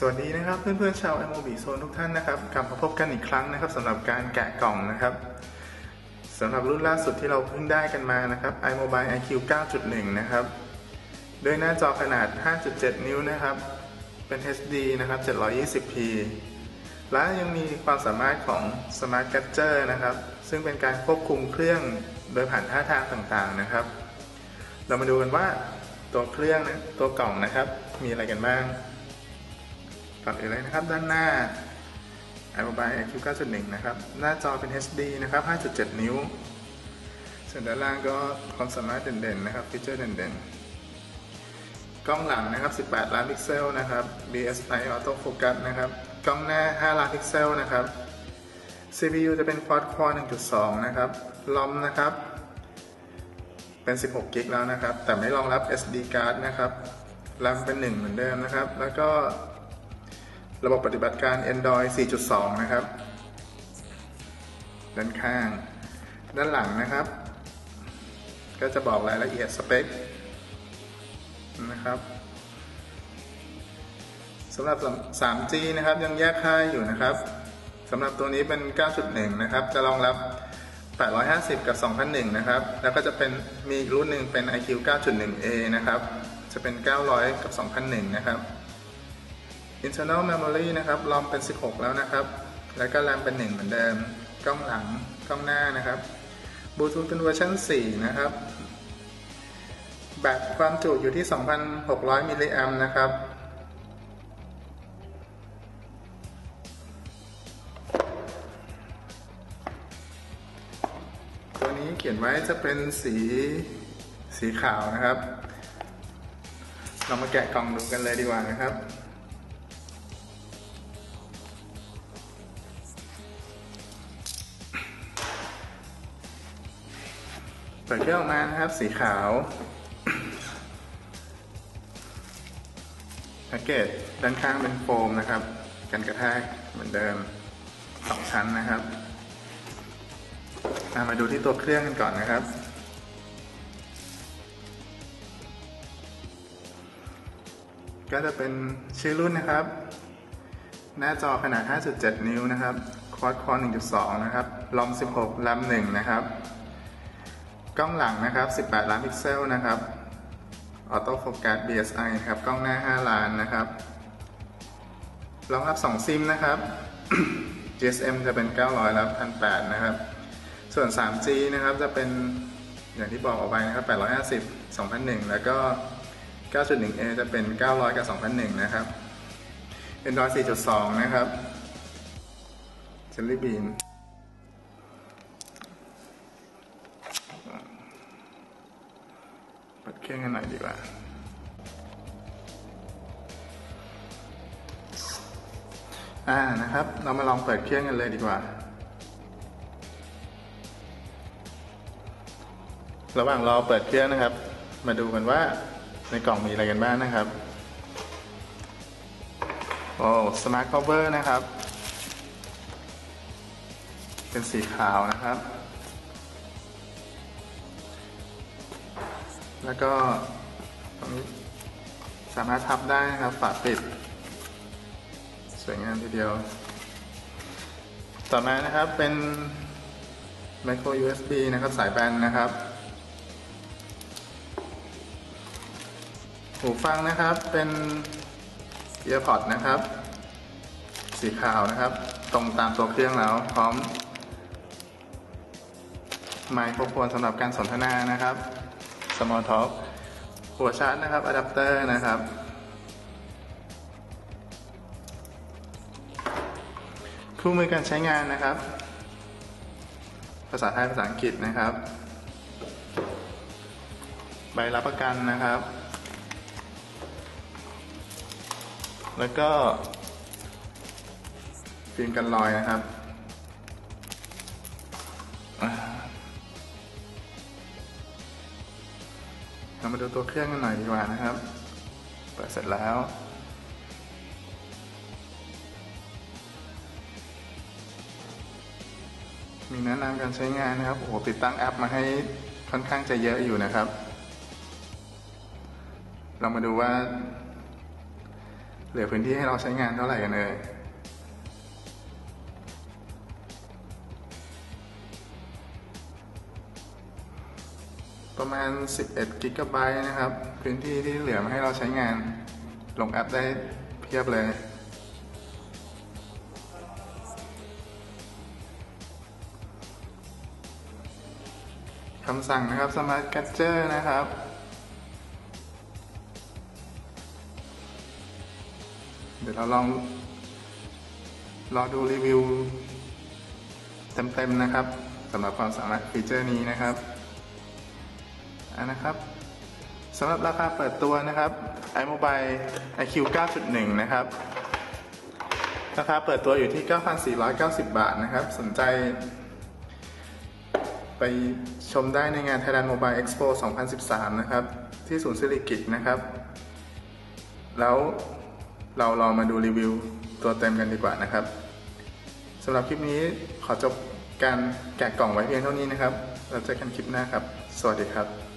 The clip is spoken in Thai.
สวัสดีนะครับเพื่อนๆชาว MOB Zone ทุกท่านนะครับกลับมาพบกันอีกครั้งนะครับสำหรับการแกะกล่องนะครับสำหรับรุ่นล่าสุดที่เราเพิ่งได้กันมานะครับ iMobile IQ 9.1 นะครับด้วยหน้าจอขนาด 5.7 นิ้วนะครับ เป็น HD นะครับ 720p และยังมีความสามารถของ Smart Gadget นะครับ ซึ่งเป็นการควบคุมเครื่องโดยผ่านท่าทางต่างๆนะครับ เรามาดูกันว่าตัวเครื่องนะตัวกล่องนะครับ มีอะไรกันบ้าง ก่อนอื่นเลยนะครับ ด้านหน้า iMobile IQ 9.1 นะครับ หน้าจอเป็น HD นะครับ 5.7 นิ้ว ส่วนด้านล่างก็ความสามารถเด่นๆ นะครับ ฟีเจอร์เด่นๆ กล้องหลังนะครับ 18 ล้านพิกเซลนะครับ BSI Auto Focus นะครับ กล้องหน้า 5 ล้านพิกเซลนะครับ CPU จะเป็น Quad Core 1.2 นะครับ ROM นะครับ เป็น 16 กิกแล้วนะครับ แต่ไม่รองรับ SD card นะครับ RAM เป็น 1 เหมือนเดิมนะครับ แล้วก็ ระบบปฏิบัติการ Android 4.2 นะครับ ด้านข้าง ด้านหลังนะครับ ก็จะบอกรายละเอียดสเปคนะครับสำหรับ 3G นะครับยังแยกค่ายอยู่นะครับสำหรับตัวนี้เป็น 9.1 นะครับ จะรองรับ 850 กับ 2001 นะครับ แล้วก็จะเป็นมีรุ่นหนึ่งเป็น IQ 9.1A นะครับ จะเป็น 900 กับ 2001 นะครับ internal memory นะครับรอมเป็น 16 แล้วนะครับ แล้วก็ RAM เป็น 1 เหมือนเดิม กล้องหลัง กล้องหน้านะครับบลูทูธเป็นเวอร์ชัน4 นะครับ แบตความจุอยู่ที่ 2,600 มิลลิแอมนะครับ ตัวนี้เขียนไว้จะเป็นสีสีขาวนะครับ เรามาแกะกล่องดูกันเลยดีกว่านะครับ เปิดเครื่องออกมานะครับ สีขาวแพ็กเกจด้านข้างเป็นโฟมนะครับ กันกระแทกเหมือนเดิมสองชั้นนะครับมาดูที่ตัวเครื่องกันก่อนนะครับ ก็จะเป็นชื่อรุ่นนะครับ หน้าจอขนาด 5.7 นิ้วนะครับ Quad Core 1.2 นะครับ ROM 16 RAM 1นะครับ กล้องหลังนะครับ 18 ล้านพิกเซลนะครับออโต้โฟกัส BSI ครับ กล้องหน้า 5 ล้านนะครับ รองรับ 2 ซิมนะครับ GSM จะเป็น 900แล้ว1,800 นะครับ ส่วน 3G นะครับ จะเป็นอย่างที่บอกเอาไว้นะครับ 850 2001 แล้วก็ 9.1A จะเป็น 900 กับ 2001 นะครับ Android 4.2 นะครับ Jelly Bean เครื่องกันหน่อยดีกว่าอ่านะครับ เรามาลองเปิดเครื่องกันเลยดีกว่า ระหว่างรอเปิดเครื่องนะครับ มาดูกันว่าในกล่องมีอะไรกันบ้างนะครับโอ้สมาร์ทคอเวอร์นะครับ เป็นสีขาวนะครับ แล้วก็ตรงนี้สามารถทับได้นะครับฝาปิด สวยงามทีเดียว ต่อมานะครับเป็น micro USB นะครับสายแบนนะครับหูฟังนะครับเป็น EarPod นะครับ สีขาวนะครับ ตรงตามตัวเครื่องแล้ว พร้อม ไมโครโฟนสำหรับการสนทนานะครับ Small Talk หัวชาร์จนะครับอะแดปเตอร์นะครับ คู่มือการใช้งานนะครับ ภาษาไทยภาษาอังกฤษนะครับ ใบรับประกันนะครับ แล้วก็ฟิล์มกันรอยนะครับ เรามาดูตัวเครื่องกันหน่อยดีกว่านะครับ เปิดเสร็จแล้ว มีแนะนำการใช้งานนะครับ โอ้โห ติดตั้งแอปมาให้ค่อนข้างจะเยอะอยู่นะครับ เรามาดูว่า เหลือพื้นที่ให้เราใช้งานเท่าไหร่กันเอ่ย ประมาณ 11กิกะไบต์นะครับ พื้นที่ที่เหลือมาให้เราใช้งาน ลงแอปได้เพียบเลย คำสั่งนะครับ Smart Catcher นะครับ เดี๋ยวเราลองรอดูรีวิวเต็มๆนะครับสำหรับความสามารถฟีเจอร์นี้นะครับ นะครับสำหรับราคาเปิดตัวนะครับ iMobile iQ 9.1 นะครับ ราคาเปิดตัวอยู่ที่ 9,490 บาทนะครับ สนใจ ไปชมได้ในงาน Thailand Mobile Expo 2013 นะครับ ที่ศูนย์สิริกิตนะครับ แล้วเราลองมาดูรีวิวตัวเต็มกันดีกว่านะครับสำหรับคลิปนี้ขอจบการแกะกล่องไว้เพียงเท่านี้นะครับ เราเจอกันคลิปหน้าครับ สวัสดีครับ